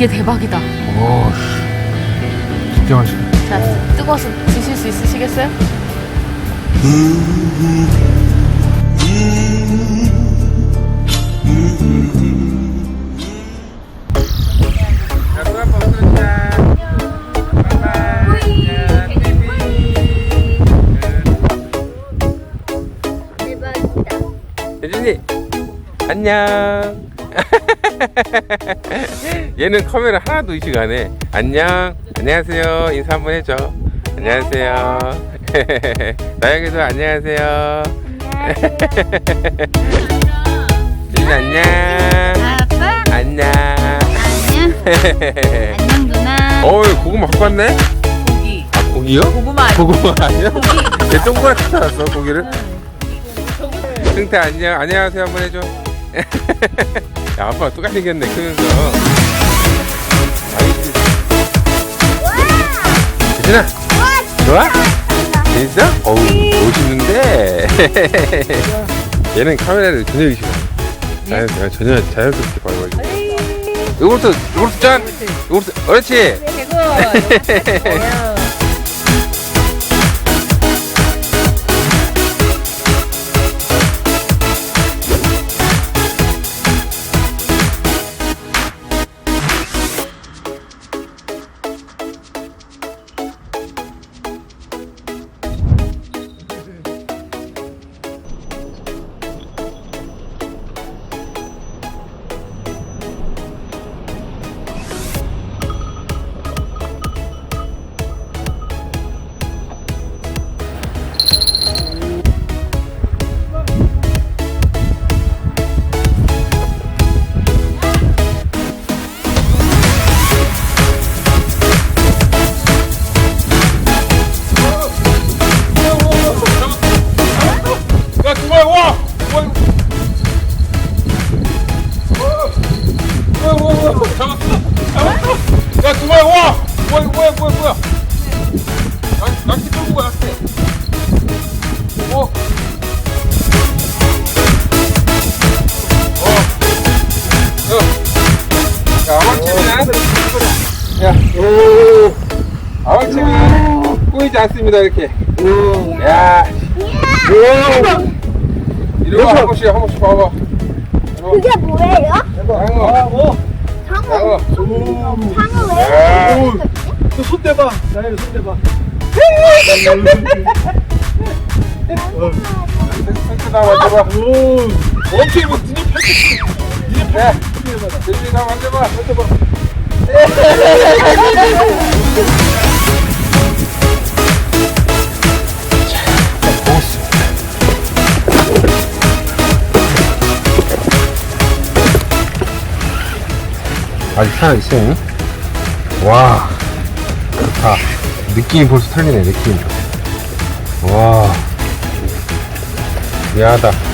이게 대박이다. 오, 씨. 진짜 맛있네. 자, 뜨거워서 드실 수 있으시겠어요? 안녕. 얘는 카메라 하나도 의식 안 해. 안녕. 안녕하세요. 인사 한번 해줘. 안녕하세요. 나영이도 안녕하세요. 예준 안녕. 아빠 안녕. 안녕. 안녕 누나. 어이 고구마 갖고 왔네? 고기. 아 고기요? 고구마 아니고 고구마 아니야? 얘 동그랗게 사왔어 고기를? 승태 안녕 안녕하세요 한번 해줘 야 아빠 똑같이 생겼네 크면서. 아이지 예진아. 좋아? 재밌어? 어우 멋있는데? 얘는 카메라를 전혀 의식 안 해. 자연, 전혀 자연스럽게 봐가지고. 이것도 이것도 짠! 이것도 그렇지 잡았어. 잡았어. 야, 두마야 와! 이거 뭐야, 뭐야, 뭐야. 낚- 낚시 끌고 가, 낚시. 어. 어. 야. 야, 아망치미는? 야, 오. 아망치미 꼬이지 않습니다, 이렇게. 야. 이리 와, 한 번씩, 한 번씩 봐봐. 그게 뭐예요? 장어, 장어. 장어 왜 생겼지? 손 대봐. 나연이 손 대봐. 펜트 나 만져봐. 오. 엄청 뭐 등이 펼쳐. 야, 대준이 나 만져봐. 만져봐. 아직 살아있어요? 와, 좋다. 느낌이 벌써 틀리네, 느낌. 와, 미안하다.